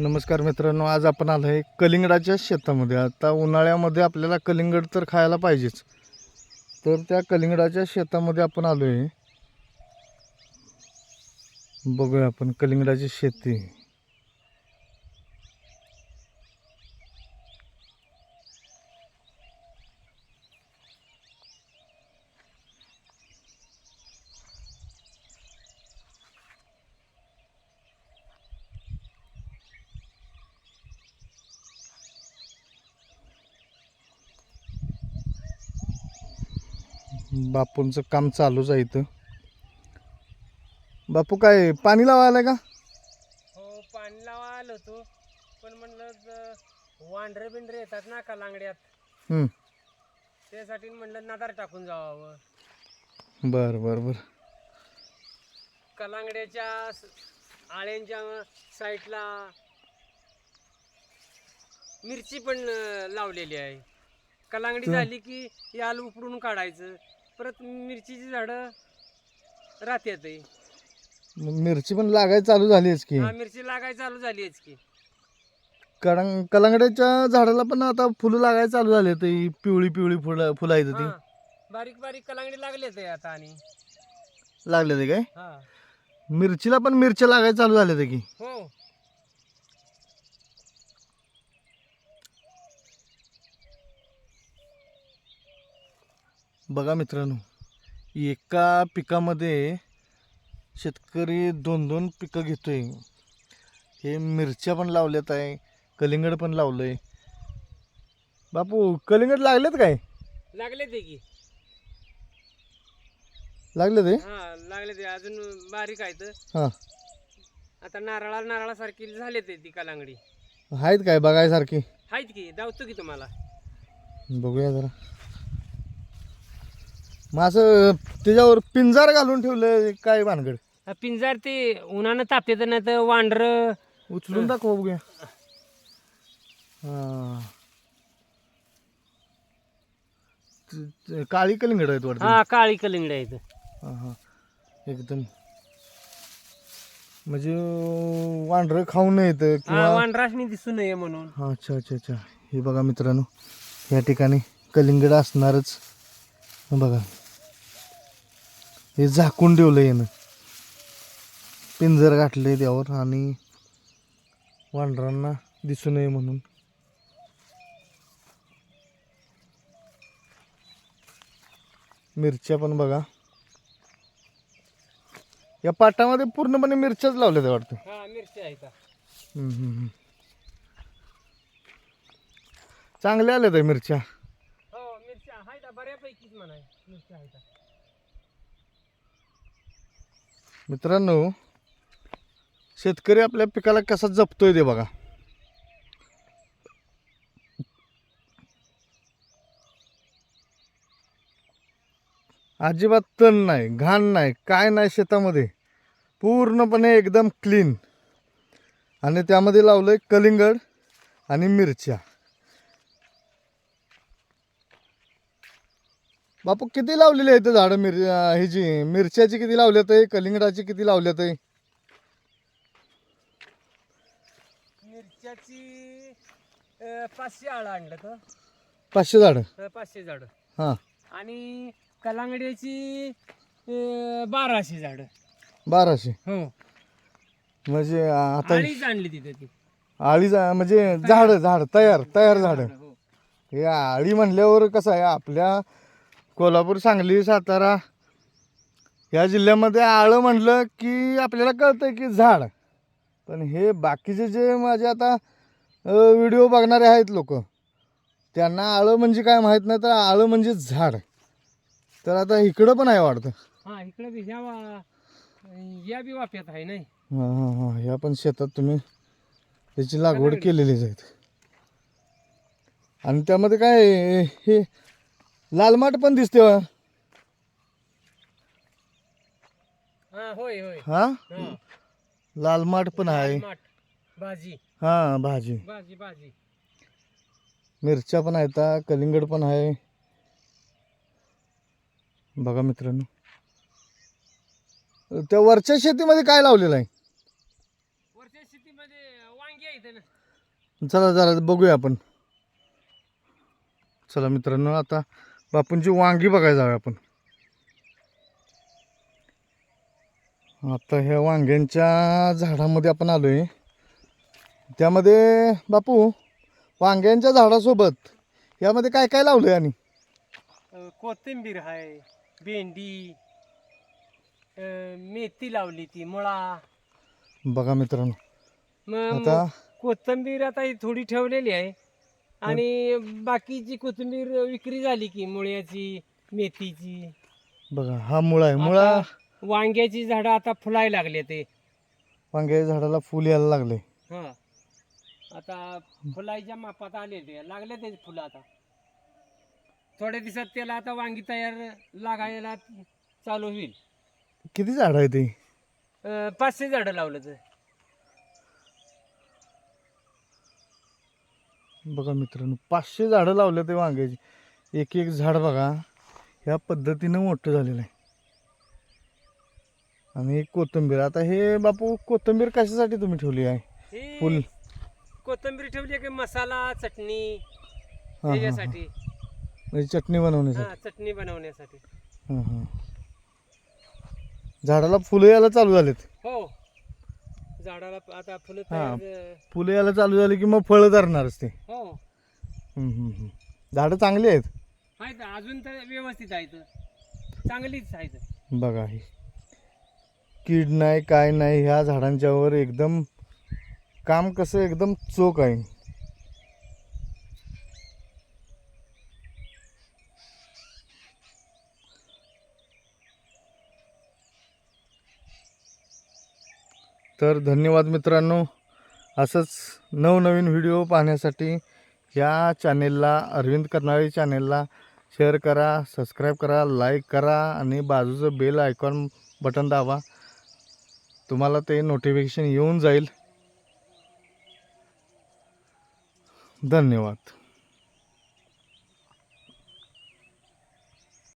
नमस्कार मित्रांनो आज आपण आलो आहे कलिंगडाच्या शेतामध्ये. आता उन्हाळ्यामध्ये आपल्याला कलिंगड तर खायला पाहिजेच. तर त्या कलिंगडाच्या शेतामध्ये आपण आलो आहे बघूया आपण कलिंगडाची शेती. बापूंचं काम चालूच आहे इथं. बापू काय पाणी लावायला का? हो पाणी लावा आलो होतो. पण म्हणलं वांढरे बिंढरे येतात ना का लांगड्यात. त्यासाठी म्हणलं नादार टाकून जावावं बरं बरं बरं. कलांगड्याच्या आळ्यांच्या साईडला मिरची पण लावलेली आहे. कलांगडी झाली की याल उपडून काढायचं. परत मिरचीची झाडं राहत्यात मग मिरची पण लागायला चालू झालीच की? हा मिरची लागायला चालू झाली आहेच की. कळंग कलांगड्याच्या झाडाला पण आता फुलं लागायला चालू झाले ते पिवळी पिवळी फुलं फुलं आहेत ती. बारीक बारीक कलांगडी लागले ते आता आणि. लागले ते काय? हा. मिरचीला पण मिरच्या लागायला चालू झाल्या ते की? हो. बघा मित्रांनो एका पिकामध्ये शेतकरी दोन दोन पिकं घेतोय. हे मिरच्या पण लावल्यात आहे कलिंगड पण लावलंय. बापू कलिंगड लागलेत काय? लागले ते की. लागले ते हा लागले ते अजून बारीक आहेत. हां. आता नारळा नारळासारखी झाले ते ती कलांगडी. आहेत काय बघायसारखी? आहेत की. दावतो की तुम्हाला. बघूया जरा. मग असं त्याच्यावर पिंजार घालून ठेवलं काय भानगड? पिंजार ते उन्हानं तापते नाही तर वांढर उचलून दाखवा बघूया. हा. त- त- काळी कलिंगड आहेत वाटतं. हा काळी कलिंगड आहेत. हा हा. एकदम. म्हणजे वांढरं खाऊ नयेत हा किंवा वांढराशनी दिसू नये म्हणून. हा अच्छा अच्छा अच्छा. हे बघा मित्रांनो या ठिकाणी कलिंगड असणारच. हे बघा. हे झाकून ठेवलं यानं पिंजर गाठले त्यावर आणि वांढरांना दिसू नये म्हणून. मिरच्या पण बघा. या पाटामध्ये पूर्णपणे मिरच्याच लावल्या त्या वाटतं. हा. चांगल्या आल्या त्या मिरच्या. हो बऱ्यापैकीच म्हणाय मिरच्या आहेत मित्रांनो शेतकरी आपल्या पिकाला कसा जपतोय ते बघा. अजिबात तण नाही घाण नाही काय नाही शेतामध्ये. पूर्णपणे एकदम क्लीन आणि त्यामध्ये लावलंय कलिंगड आणि मिरच्या. बापू किती लावलेली आहेत झाडं? मिर ह्याची मिरच्याची किती लावल्यात आहे कलिंगडाची किती लावल्यात आहे मिरच्याची अं, पाचशे आळं आणलं तर पाचशे झाडं? अं, पाचशे झाडं. हां. आणि कलांगड्याची अं, बाराशे झाडं. बाराशे? हो. म्हणजे आता आळीच आणली तिथे ती. आळी जा- म्हणजे झाड झाड तयार तयार झाड हो. हे आळी म्हणल्यावर कसं आहे आपल्या कोल्हापूर सांगली सातारा या जिल्ह्यामध्ये आळं म्हणलं की आपल्याला कळतं की झाड. पण हे बाकीचे जे माझे आता व्हिडिओ बघणारे आहेत लोक त्यांना आळं म्हणजे काय माहीत नाही तर आळं म्हणजे झाड. तर आता इकडं पण आहे वाटतं. हा इकडे बी ह्या वा- या बी वाफ्यात आहे नाही. हां हां हां ह्या पण शेतात तुम्ही त्याची लागवड केलेलीच आहेत. आणि त्यामध्ये काय हे लाल माठ पण दिसते. हा होय होय. हा? हा. लाल माठ पण आहे. माठ भाजी. हा भाजी. भाजी भाजी. मिरच्या पण आहेत हा, कलिंगड पण आहे. बघा मित्रांनो. त्या वरच्या शेतीमध्ये काय लावलेलं आहे? वरच्या शेतीमध्ये मध्ये वांगी आहेत ना. चला जरा बघूया आपण. चला मित्रांनो आता बापूंची वांगी बघायला जाऊया आपण. आता ह्या वांग्यांच्या झाडामध्ये आपण आलोय. त्यामध्ये बापू वांग्यांच्या झाडासोबत यामध्ये काय काय लावलंय आणि? अं, कोथिंबीर आहे भेंडी मेथी लावली ती मुळा. बघा मित्रांनो. आता कोथिंबीर आता ही थोडी ठेवलेली आहे. आणि बाकीची कोथिंबीर विक्री झाली की मुळ्याची मेथीची. बघा हा मुळा आहे. मुळा आता वांग्याची झाडं आता फुलायला लागले ते. वांग्याच्या झाडाला फुल यायला लागले. हा. आता फुलाच्या मापात आले ते. लागले ते फुलं आता. थोड्या दिवसात त्याला आता वांगी तयार लागायला चालू होईल. किती झाड आहे ते? अं, पाचशे झाडं लावलं तर. बघा मित्रांनो पाचशे झाडं लावले ते वांग्याची. एक एक झाड बघा ह्या पद्धतीनं मोठं झालेलं आहे. आणि कोथिंबीर. आता हे बापू कोथिंबीर कशासाठी तुम्ही ठेवली आहे? फुल. कोथिंबीर ठेवली आहे की मसाला चटणी. त्याच्यासाठी म्हणजे चटणी बनवण्यासाठी. चटणी बनवण्यासाठी. हां हां झाडाला फुलं यायला चालू झालेत. हो. झाडाला आता फुलं हा. तयार फुलं यायला चालू झाली की मग फळं धरणारच ते. हो. हम्म, हम्म, हम्म. झाडं चांगली आहेत? आहेत अजून तर व्यवस्थित आहेत. चांगलीच आहेत. बघा ही. कीड नाही काय नाही ह्या झाडांच्यावर एकदम काम कसं एकदम चोख आहे. तर धन्यवाद मित्रांनो. असंच नवनवीन व्हिडिओ पाहण्यासाठी या चॅनेलला अरविंद कर्नाळी चॅनेलला शेअर करा सबस्क्राईब करा लाईक करा आणि बाजूचं बेल आयकॉन बटन दाबा. तुम्हाला ते नोटिफिकेशन येऊन जाईल. धन्यवाद.